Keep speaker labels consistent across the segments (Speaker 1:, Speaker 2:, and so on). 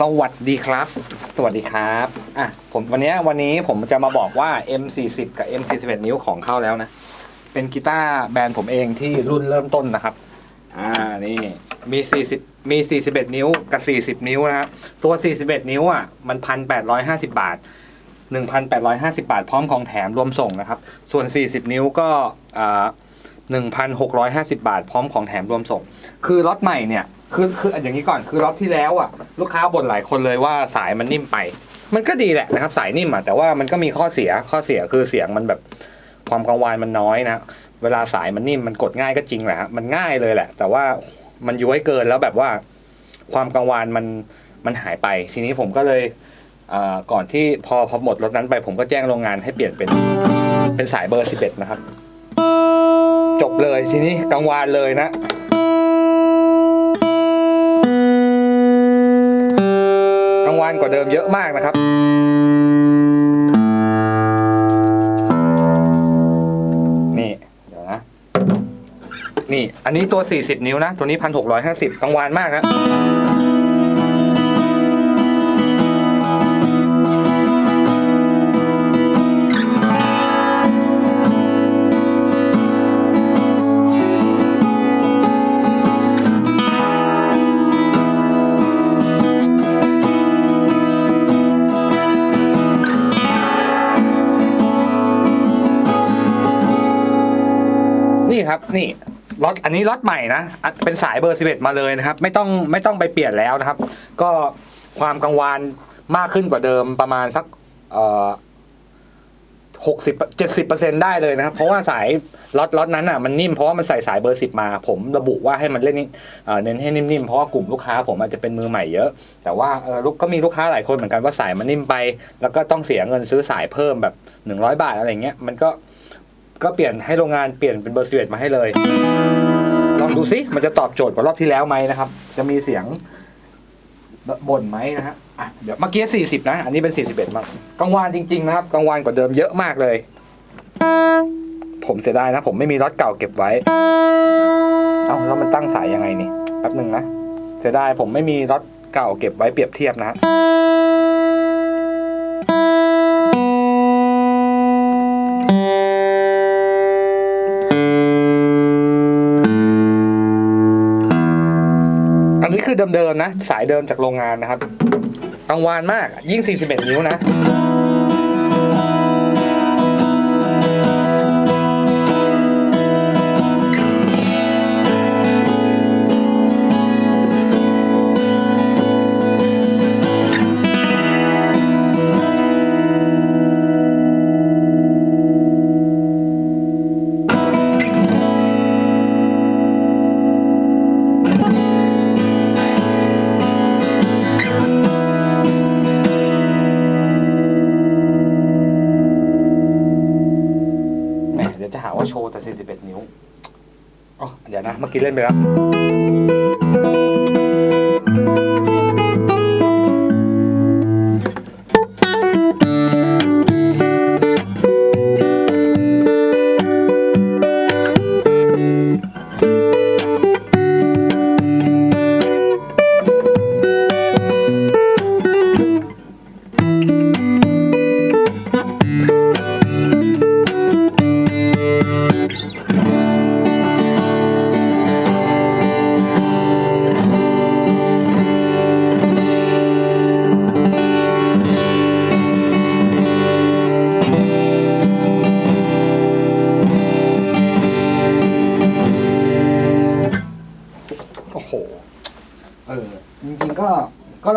Speaker 1: สวัสดีครับ สวัสดีครับ อะ ผมวันนี้วันนี้ผมจะมาบอกว่า M40 กับ M41 นิ้วของเข้าแล้วนะ เป็นกีตาร์แบรนด์ผมเองที่รุ่นเริ่มต้นนะครับ อ่า นี่ มี 40 มี 41 นิ้วกับ 40 นิ้วนะครับ ตัว 41 นิ้วอะ มัน 1,850 บาท 1,850 บาท พร้อมของแถมรวมส่งนะครับ ส่วน 40 นิ้วก็อ่า1,650 บาท พร้อมของแถมรวมส่ง คือล็อตใหม่เนี่ย คือคืออย่างนี้ก่อนคือล็อตที่แล้วอะลูกค้าบ่นหลายคนเลยว่าสายมันนิ่มไป มันก็ดีแหละนะครับสายนิ่มอะแต่ว่ามันก็มีข้อเสียข้อเสียคือเสียงมันแบบความกังวานมันน้อยนะเวลาสายมันนิ่มมันกดง่ายก็จริงแหละฮะมันง่ายเลยแหละ แต่ว่ามันย้วยเกินแล้วแบบว่า ความกังวานมันมันหายไป ทีนี้ผมก็เลยอ่อก่อนที่พอพอหมดรถนั้นไป ผมก็แจ้งโรงงานให้เปลี่ยนเป็นเป็นสายเบอร์ 11 นะครับ จบเลยทีนี้กังวานเลยนะ กังวานกว่าเดิมเยอะมากนะครับนี่เดี๋ยวนะนี่อันนี้ตัว 40 นิ้วนะ ตัวนี้ 1650กางวานมากครับ ครับนี่ล็อตอันนี้ล็อตใหม่นะเป็นสายเบอร์ 11 มาเลยนะครับ ไม่ต้องไม่ต้องไปเปลี่ยนแล้วนะครับ ก็ความกังวานมากขึ้นกว่าเดิมประมาณสักเอ่อหกสิบเจ็ดสิบเปอร์เซ็นได้เลยนะครับ เพราะว่าสายล็อตล็อตนั้นอะมันนิ่มเพราะว่ามันใส่สายเบอร์สิบมา ผมระบุว่าให้มันเล่นนี่เอ่อเน้นให้นิ่มๆเพราะว่ากลุ่มลูกค้าผมอาจจะเป็นมือใหม่เยอะ แต่ว่าเออลูกก็มีลูกค้าหลายคนเหมือนกันว่าสายมันนิ่มไป แล้วก็ต้องเสียเงินซื้อสายเพิ่มแบบหนึ่งร้อยบาทอะไรเงี้ยมันก็ ก็เปลี่ยนให้โรงงานเปลี่ยนเป็นเบอร์สิบเอ็ดมาให้เลย ลองดูซิมันจะตอบโจทย์กว่ารอบที่แล้วไหมนะครับ จะมีเสียงบ่นไหมนะฮะอะเดี๋ยวเมื่อกี้สี่สิบนะ อันนี้เป็นสี่สิบเอ็ดมากกังวานจริง ๆ นะครับกังวานกว่าเดิมเยอะมากเลย ผมเสียดายนะ ผมไม่มีรถเก่าเก็บไว้ เอ้าแล้วมันตั้งสายยังไงนี่แป๊บหนึ่งนะเสียดายผมไม่มีรถเก่าเก็บไว้เปรียบเทียบนะฮะ คือเดิมๆนะ สายเดิมจากโรงงานนะครับกังวานมากยิ่ง 41 นิ้วนะ ดี๋ยวจะหาว่าโชว์แต่ 41 นิ้วอ๋อเดี๋ยวนะ เมื่อกี้เล่นไปแล้วโ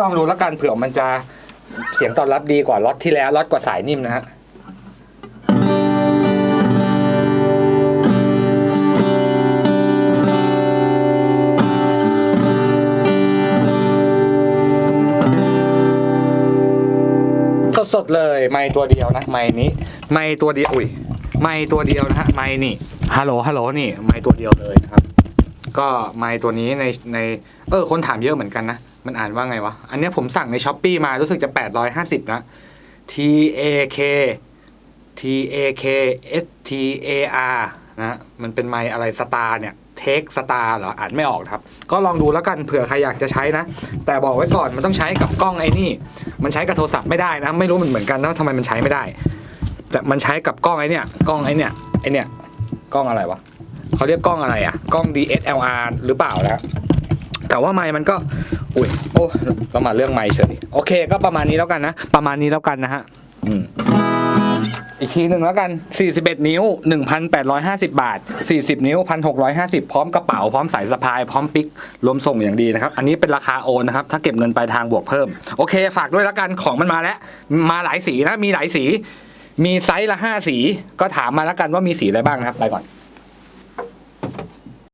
Speaker 1: ลองดูแล้วกันเผื่อมันจะเสียงตอบรับดีกว่าล็อตที่แล้วล็อตกว่าสายนิ่มนะฮะสดๆเลยไม้ตัวเดียวนะไม้นี้ไม้ตัวเดียวอุ้ยไม้ตัวเดียวนะฮะไม้นี่ฮัลโหลฮัลโหลนี่ไม้ตัวเดียวเลยนะครับ ก็ไม้ตัวนี้ในในเออคนถามเยอะเหมือนกันนะ มันอ่านว่าไงวะ อันนี้ผมสั่งในช้อปปีมารู้สึกจะ 850 นะ T A K T A K S T A R นะมันเป็นไมอะไรสตาร์เนี่ยเทคสตาร์เหรออ่านไม่ออกครับ ก็ลองดูแล้วกันเผื่อใครอยากจะใช้นะ แต่บอกไว้ก่อนมันต้องใช้กับกล้องไอ้นี่ มันใช้กับโทรศัพท์ไม่ได้นะ ไม่รู้มันเหมือนกันนะทำไมมันใช้ไม่ได้ แต่มันใช้กับกล้องไอ้นี่กล้องไอ้นี่ไอ้นี่กล้องอะไรวะเขาเรียกกล้องอะไรอะกล้อง DSLR หรือเปล่านะ แต่ว่าไมค์มันก็อุ้ยโอ้เรามาเรื่องไมค์เฉยโอเค ก็ประมาณนี้แล้วกันนะ ประมาณนี้แล้วกันนะฮะอืมอีกทีหนึ่งแล้วกัน 41 นิ้ว 1,850 บาท 40 นิ้ว 1,650 พร้อมกระเป๋า พร้อมสายสะพาย พร้อมปิก รวมส่งอย่างดีนะครับ อันนี้เป็นราคาโอนนะครับ ถ้าเก็บเงินปลายทางบวกเพิ่ม โอเค ฝากด้วยแล้วกัน ของมันมาแล้ว มาหลายสีนะ มีหลายสี มีไซส์ละ 5 สี ก็ถามมาแล้วกันว่ามีสีอะไรบ้างนะครับ ไปก่อน